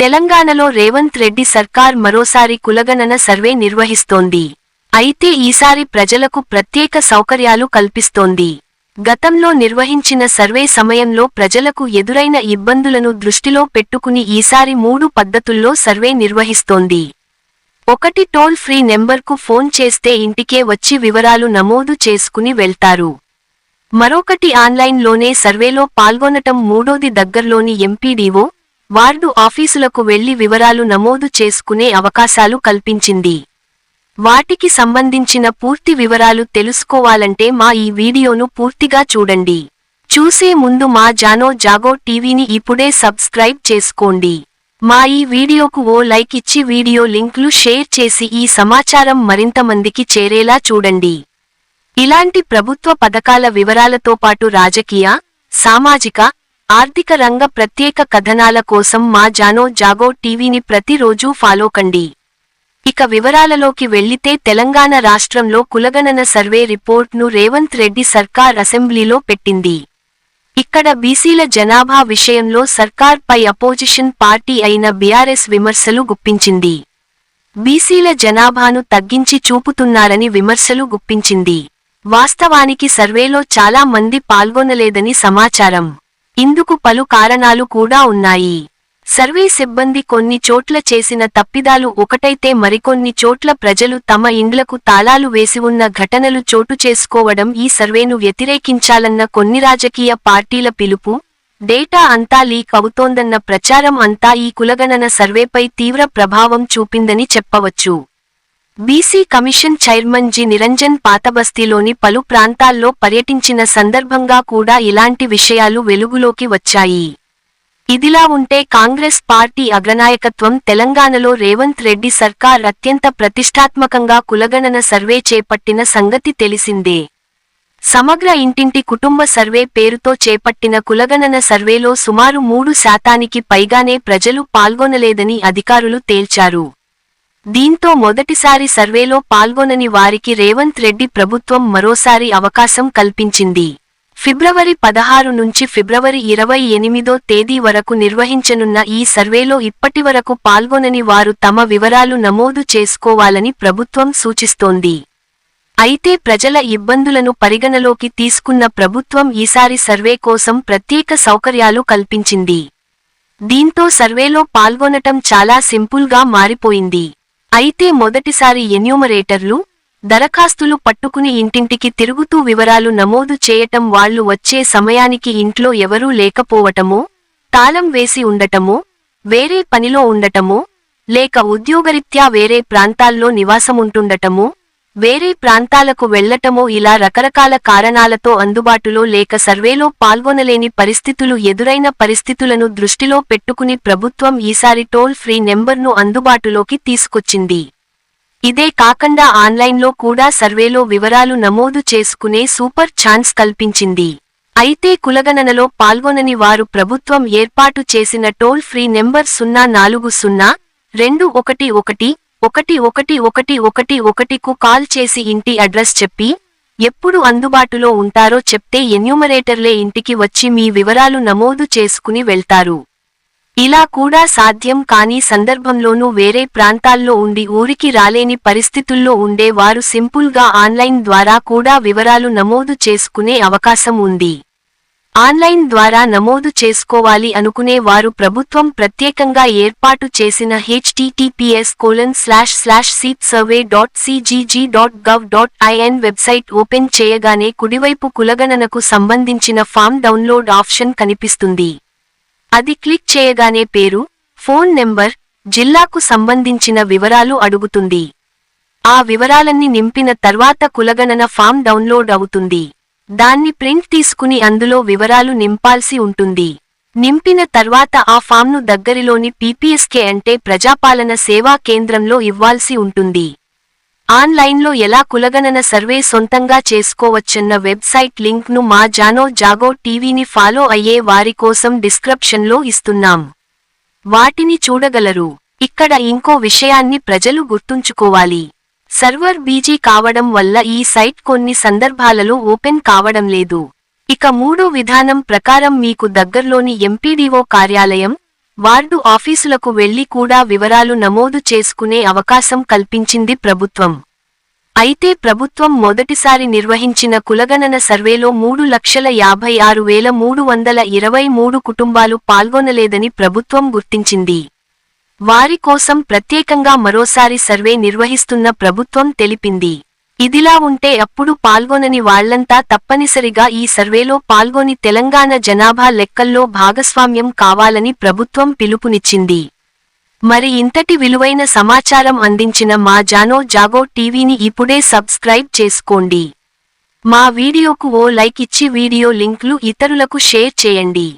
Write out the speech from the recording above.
తెలంగాణలో రేవంత్ రెడ్డి సర్కార్ మరోసారి కులగణన సర్వే నిర్వహిస్తోంది. అయితే ఈసారి ప్రజలకు ప్రత్యేక సౌకర్యాలు కల్పిస్తోంది. గతంలో నిర్వహించిన సర్వే సమయంలో ప్రజలకు ఎదురైన ఇబ్బందులను దృష్టిలో పెట్టుకుని ఈసారి మూడు పద్ధతుల్లో సర్వే నిర్వహిస్తోంది. ఒకటి టోల్ ఫ్రీ నెంబర్కు ఫోన్ చేస్తే ఇంటికే వచ్చి వివరాలు నమోదు చేసుకుని వెళ్తారు. మరొకటి ఆన్లైన్లోనే సర్వేలో పాల్గొనటం మూడోది దగ్గర్లోని ఎంపీడీఓ వార్డు ఆఫీసులకు వెళ్ళి వివరాలు నమోదు చేసుకునే అవకాశాలు కల్పించింది. వాటికి సంబంధించిన పూర్తి వివరాలు తెలుసుకోవాలంటే మా ఈ వీడియోను పూర్తిగా చూడండి. చూసే ముందు మా జానో జాగో టీవీని ఇప్పుడే సబ్స్క్రైబ్ చేసుకోండి. మా ఈ వీడియోకు ఓ లైక్ ఇచ్చి వీడియో లింక్లు షేర్ చేసి ఈ సమాచారం మరింత మందికి చేరేలా చూడండి. ఇలాంటి ప్రభుత్వ పథకాల వివరాలతో పాటు రాజకీయ సామాజిక ఆర్థిక రంగ ప్రత్యేక కథనాల కోసం మా జానో జాగో టీవీని ప్రతిరోజూ ఫాలో కండి. ఇక వివరాలలోకి వెళ్ళితే తెలంగాణ రాష్ట్రంలో కులగణన సర్వే రిపోర్ట్ను రేవంత్ రెడ్డి సర్కార్ అసెంబ్లీలో పెట్టింది. ఇక్కడ బీసీల జనాభా విషయంలో సర్కార్ పై అపోజిషన్ పార్టీ అయిన బీఆర్ఎస్ విమర్శలు గుప్పించింది. బీసీల జనాభాను తగ్గించి చూపుతున్నారని విమర్శలు గుప్పించింది. వాస్తవానికి సర్వేలో చాలా మంది పాల్గొనలేదని సమాచారం. ఇందుకు పలు కారణాలు కూడా ఉన్నాయి. సర్వే సిబ్బంది కొన్ని చోట్ల చేసిన తప్పిదాలు ఒకటైతే మరికొన్ని చోట్ల ప్రజలు తమ ఇండ్లకు తాళాలు వేసి ఉన్న ఘటనలు చోటు చేసుకోవడం ఈ సర్వేను వ్యతిరేకించాలన్న కొన్ని రాజకీయ పార్టీల పిలుపు డేటా అంతా లీక్ అవుతోందన్న ప్రచారం అంతా ఈ కులగణన సర్వేపై తీవ్ర ప్రభావం చూపిందని చెప్పవచ్చు. BC commission chairman G. Niranjan పాతబస్తీలోని పలు ప్రాంతాల్లో పర్యటించిన సందర్భంగా కూడా ఇలాంటి విషయాలు వెలుగులోకి వచ్చాయి. ఇదిలా ఉంటే కాంగ్రెస్ పార్టీ అగ్రనాయకత్వం తెలంగాణలో రేవంత్ రెడ్డి సర్కార్ అత్యంత ప్రతిష్టాత్మకంగా కులగణన సర్వే చేపట్టిన సంగతి తెలిసిందే. సమగ్ర ఇంటింటి కుటుంబ సర్వే పేరుతో చేపట్టిన కులగణన సర్వేలో సుమారు మూడు శాతానికి పైగానే ప్రజలు పాల్గొనలేదని అధికారులు తేల్చారు. దీంతో మొదటిసారి సర్వేలో పాల్గొనని వారికి రేవంత్ రెడ్డి ప్రభుత్వం మరోసారి అవకాశం కల్పించింది. ఫిబ్రవరి పదహారు నుంచి ఫిబ్రవరి ఇరవై ఎనిమిదో తేదీ వరకు నిర్వహించనున్న ఈ సర్వేలో ఇప్పటివరకు పాల్గొనని వారు తమ వివరాలు నమోదు చేసుకోవాలని ప్రభుత్వం సూచిస్తోంది. అయితే ప్రజల ఇబ్బందులను పరిగణలోకి తీసుకున్న ప్రభుత్వం ఈసారి సర్వే కోసం ప్రత్యేక సౌకర్యాలు కల్పించింది. దీంతో సర్వేలో పాల్గొనటం చాలా సింపుల్గా మారిపోయింది. అయితే మొదటిసారి ఎన్యూమరేటర్లు దరఖాస్తులు పట్టుకుని ఇంటింటికి తిరుగుతూ వివరాలు నమోదు చేయటం వాళ్ళు వచ్చే సమయానికి ఇంట్లో ఎవరూ లేకపోవటమో తాళం వేసి ఉండటమో వేరే పనిలో ఉండటమో లేక ఉద్యోగరీత్యా వేరే ప్రాంతాల్లో నివాసముంటుండటమో వేరే ప్రాంతాలకు వెళ్ళటమో ఇలా రకరకాల కారణాలతో అందుబాటులో లేక సర్వేలో పాల్గొనలేని పరిస్థితులు ఎదురైన పరిస్థితులను దృష్టిలో పెట్టుకుని ప్రభుత్వం ఈసారి టోల్ ఫ్రీ నెంబర్ను అందుబాటులోకి తీసుకొచ్చింది. ఇదే కాకుండా ఆన్లైన్లో కూడా సర్వేలో వివరాలు నమోదు చేసుకునే సూపర్ ఛాన్స్ కల్పించింది. అయితే కులగణనలో పాల్గొనని వారు ప్రభుత్వం ఏర్పాటు చేసిన టోల్ ఫ్రీ నెంబర్ సున్నా నాలుగు సున్నా రెండు ఒకటి ఒకటి ఒకటి ఒకటి ఒకటి ఒకటి ఒకటికు కాల్ చేసి ఇంటి అడ్రస్ చెప్పి ఎప్పుడు అందుబాటులో ఉంటారో చెప్తే ఎన్యూమరేటర్లే ఇంటికి వచ్చి మీ వివరాలు నమోదు చేసుకుని వెళ్తారు. ఇలా కూడా సాధ్యం కాని సందర్భంలోనూ వేరే ప్రాంతాల్లో ఉండి ఊరికి రాలేని పరిస్థితుల్లో ఉండే వారు సింపుల్గా ఆన్లైన్ ద్వారా కూడా వివరాలు నమోదు చేసుకునే అవకాశం ఉంది. ఆన్లైన్ ద్వారా నమోదు చేసుకోవాలి అనుకునే వారు ప్రభుత్వం ప్రత్యేకంగా ఏర్పాటు చేసిన HTTPS colon slash slash seep survey dot CGG dot gov dot IN website open చేయగానే కుడివైపు కులగణనకు సంబంధించిన ఫామ్ డౌన్లోడ్ ఆప్షన్ కనిపిస్తుంది. అది క్లిక్ చేయగానే పేరు ఫోన్ నెంబర్ జిల్లాకు సంబంధించిన వివరాలు అడుగుతుంది. ఆ వివరాలన్నీ నింపిన తర్వాత కులగణన ఫామ్ డౌన్లోడ్ అవుతుంది. దాన్ని ప్రింట్ తీసుకుని అందులో వివరాలు నింపాల్సి ఉంటుంది. నింపిన తర్వాత ఆ ఫామ్ను దగ్గరిలోని పీపీఎస్కే అంటే ప్రజాపాలన సేవా కేంద్రంలో ఇవ్వాల్సి ఉంటుంది. ఆన్లైన్లో ఎలా కులగణన సర్వే సొంతంగా చేసుకోవచ్చన్న వెబ్సైట్ లింక్ను మా జానో జాగో టీవీని ఫాలో అయ్యే వారి కోసం డిస్క్రిప్షన్లో ఇస్తున్నాం. వాటిని చూడగలరు. ఇక్కడ ఇంకో విషయాన్ని ప్రజలు గుర్తుంచుకోవాలి. సర్వర్ బీజీ కావడం వల్ల ఈ సైట్ కొన్ని సందర్భాలలో ఓపెన్ కావడం లేదు. ఇక మూడో విధానం ప్రకారం మీకు దగ్గర్లోని ఎంపీడీఓ కార్యాలయం వార్డు ఆఫీసులకు వెళ్ళి కూడా వివరాలు నమోదు చేసుకునే అవకాశం కల్పించింది ప్రభుత్వం. అయితే ప్రభుత్వం మొదటిసారి నిర్వహించిన కులగణన సర్వేలో మూడు లక్షల యాభై ఆరు వేల మూడు వందల ఇరవై మూడు కుటుంబాలు పాల్గొనలేదని ప్రభుత్వం గుర్తించింది. వారి కోసం ప్రత్యేకంగా మరోసారి సర్వే నిర్వహిస్తున్న ప్రభుత్వం తెలిపింది. ఇదిలా ఉంటే అప్పుడు పాల్గొనని వాళ్ళంతా తప్పనిసరిగా ఈ సర్వేలో పాల్గొని తెలంగాణ జనాభా లెక్కల్లో భాగస్వామ్యం కావాలని ప్రభుత్వం పిలుపునిచ్చింది. మరి ఇంతటి విలువైన సమాచారం అందించిన మా జానో జాగో టీవీని ఇప్పుడే సబ్స్క్రైబ్ చేసుకోండి. మా వీడియోకు ఓ లైక్ ఇచ్చి వీడియో లింక్లు ఇతరులకు షేర్ చేయండి.